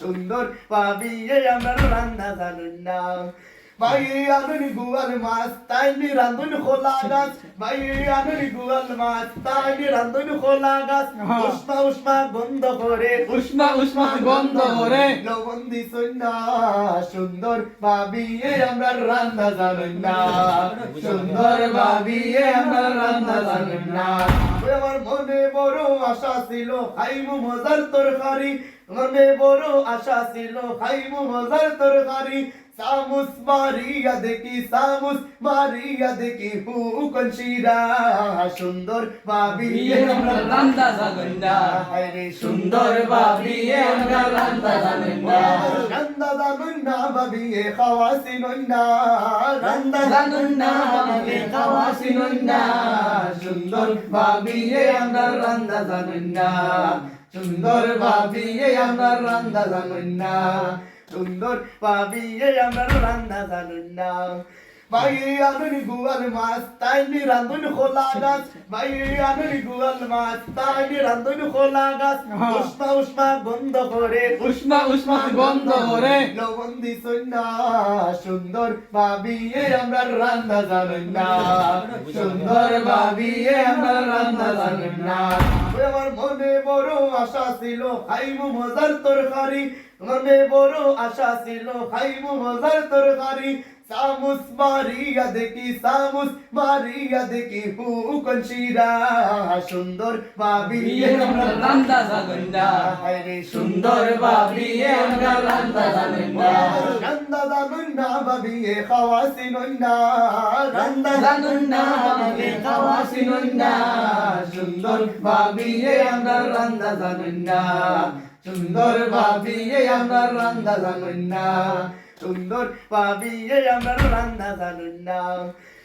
সুন্দর পাবি এ আমার রান্না জানুন না ভাই আনুনি গুয়াল মাছ তাই নি রান্ধুন খোলা গাছ। ভাই আনুনি গুয়াল মাছ তাই নি রান্ধুন খোলা গাছ। উষ্মা উষ্মা গন্ধ করে উষ্মা উষ্মা গন্ধ করে। লবণ দিছুন না সুন্দর ভাবি আমরা রান্না জানুন না। সুন্দর ভাবি আমরা রান্না জানুন না। আমার মনে বড় আশা ছিল খাইমু মজার তরকারি। মনে বড় আশা ছিল খাইমু মজার তরকারি। সামুস মারিয়া দেখি সামুস মারিয়া দেখি হুকন শিরা? সুন্দর এ আমরা রান্দা জাগন্দা। হায়রে সুন্দর ভাবি আমরা রান্দা জাগন্দা। রান্দা জানুন না ভাবি এ খাওয়াসি নন্না রান্দা জানুন না ভাবি খাওয়াসি নন্না সুন্দর এ আমরা রান্দা জানুন সুন্দর ভাবি আমরা রান্দা জানুন না সুন্দর ভাবি এ আমরা রান্দা জানুন না ভাই আনুনি গুয়াল মাছ তাই নি রান্ধুন খোলা গাছ ভাই আনুনি গুয়াল মাছ তাই নি রান্ধুন খোলা গাছ উষ্মা উষ্মা গন্ধ করে উষ্মা উষ্মা গন্ধ করে লবণ দিছুন না সুন্দর ভাবি এ আমরা রান্না জানুন না সুন্দর ভাবি এ আমরা রান্না জানুন না আমার মনে বড় আশা ছিল খাইমু মজার তরকারি মনে বড় আশা ছিল খাইমু মজার তরকারি সামুস মারিয়া দেখি সামুস মারিয়া দেখি হুকন শিরা? সুন্দর ভাবি আমরা রান্দা জাগন্দা হায়রে সুন্দর ভাবি আমরা রান্দা জাগন্দা রান্দা জানুন না এ খাওয়াসি নন্না রান্দা জানুন না ভাবি খাওয়াসি নন্না সুন্দর এ আমরা রান্দা জানুন না সুন্দর এ আমরা রান্দা জানুন না সুন্দর ভাবি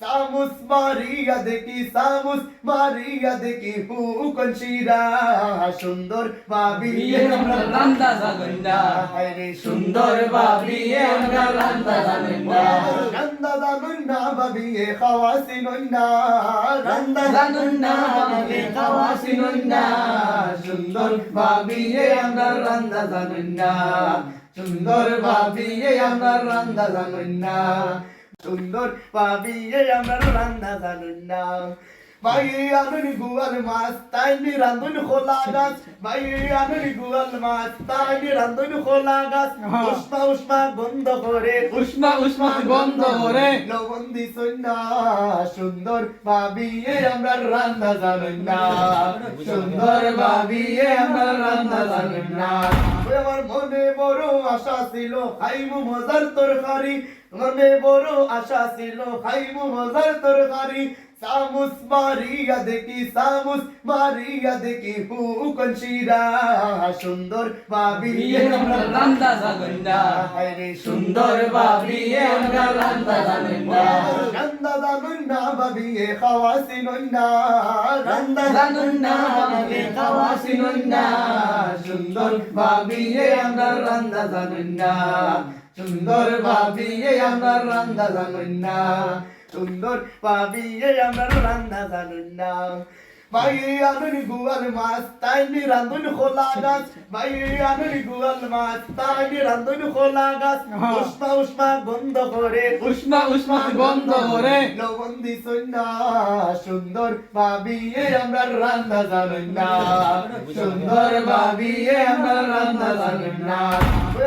সামুস মারিয়া দেখি সামুস মারিয়া দেখি হুকন শিরা? সুন্দর এ আমরা রান্দা জাগন্দা হায়রে সুন্দর ভাবি আমরা রান্দা জাগন্দা রান্দা জানুন না ভাবি এ রান্দা জানুন না ভাবি সুন্দর এ আমরা রান্দা জানুন না সুন্দর ভাবি এ আমরা রান্দা জানুন না সুন্দর ভাবি এ আমরা রান্দা জানুন না ভাই আনুনি গুয়াল মাছ তাই নি রান্ধুন খোলা গাছ ভাই আনুনি গুয়াল মাছ তাই নি রান্ধুন খোলা গাছ উষ্মা উষ্মা গন্ধ করে উষ্মা উষ্মা গন্ধ করে লবণ দিছুন না সুন্দর ভাবি এ আমরা রান্না জানুন না সুন্দর ভাবি এ আমরা রান্না জানুন না আমার মনে বড় আশা ছিল খাইমু মজার তরকারি মনে বড় আশা ছিল খাইমু মজার তরকারি সামুস মারিয়া দেখি সামুস মারিয়া দেখি হুকন শিরা? সুন্দর ভাবি আমরা রান্দা জাগন্দা। হায়রে সুন্দর ভাবি আমরা রান্দা জাগন্দা। রান্দা জানুন না এ খাওয়াসি রান্দা জানুন না ভাবি খাওয়াসি নন্না সুন্দর এ আমরা রান্দা জানুন না সুন্দর এ আমরা রান্দা জানুন না সুন্দর ভাবি এ আমরা রান্দা জানুন না ভাই আনুনি গুয়াল মাছ তাই নি রান্ধুন খোলা গাছ ভাই আনুনি গুয়াল মাছ তাই নি রান্ধুন খোলা গাছ উষ্মা উষ্মা গন্ধ করে উষ্মা উষ্মা গন্ধ করে লবণ দিছুন না সুন্দর ভাবি এ আমরা রান্না জানুন না সুন্দর ভাবি এ আমরা রান্না জানুন না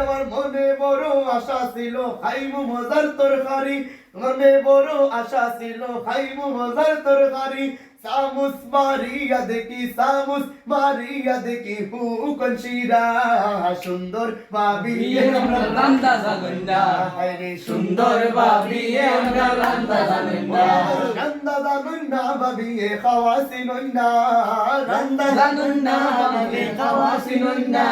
আমার মনে বড় আশা ছিল খাইমু মজার তরকারি মনে বড় আশা ছিল খাইমু মজার তরকারি সামুস মারিয়া দেখি সামুস মারিয়া দেখি হুকন শিরা সুন্দর ভাবি। আমরা রান্দা জানুন না সুন্দর ভাবিয়ে আমরা রান্দা জানুন না রান্দা জানুন না ভাবিয়ে খাওয়াসি নন্না রান্দা জানুন না ভাবিয়ে খাওয়াসি নন্না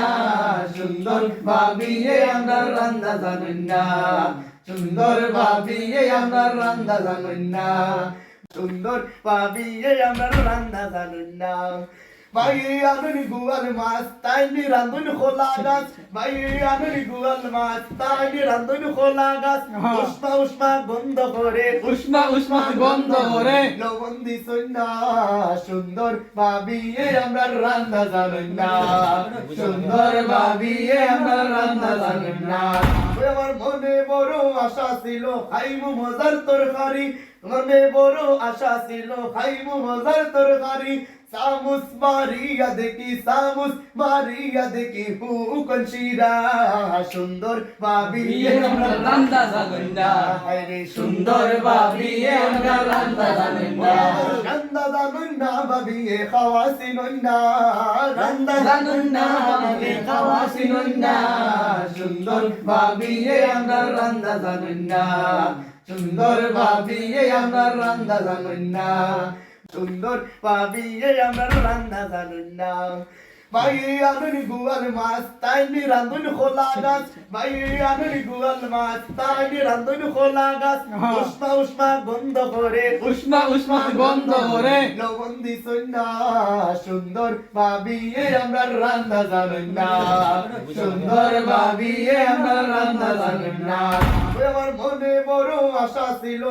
সুন্দর ভাবিয়ে আমরা রান্দা জানুন না সুন্দর ভাবিয়ে আমরা রান্দা জানুন সুন্দর ভাবিয়ে আমরা রান্দা জানুন না। ভাই আনুনি গুয়াল মাছ তাই নি রান্ধুন খোলা গাছ ভাই আনুনি গুয়াল মাছ তাই নি রান্ধুন খোলা গাছ উষ্মা উষ্মা গন্ধ করে উষ্মা উষ্মা গন্ধ করে। লবণ দিছুন না সুন্দর ভাবিয়ে আমরা রান্না জানুন না। সুন্দর ভাবিয়ে আমরা রান্না জানুন না। আমার মনে বড় আশা ছিল খাইমু মজার তরকারি। মনে বড় আশা ছিল খাইমু মজার তরকারি সামুস মারিয়া দেখি সামুস মারিয়া দেখি হুকন শিরা। সুন্দর বিয়ে আমরা রান্দা সুন্দর বাবি আমরা রান্দা জানুন রান্দা নন্না রান্দা নন্না সুন্দর ভাবিয়ে আমরা রান্দা সুন্দর ভাবিয়ে আমরা রান্দা জানুন না সুন্দর ভাবিয়ে আমরা রান্দা জানুন না ভাই আনুনি গুয়াল মাছ তাই নি রান্ধুন খোলা গাছ। ভাই আনুনি গুয়াল মাছ তাই নি রান্ধুন খোলা গাছ। উষ্মা উষ্মা গন্ধ করে। উষ্মা উষ্মা গন্ধ করে। লবণ দিছুন না সুন্দর ভাবিয়ে আমরা রান্না জানুন না। সুন্দর ভাবিয়ে আমরা রান্না জানুন না। আমার মনে বড় আশা ছিল।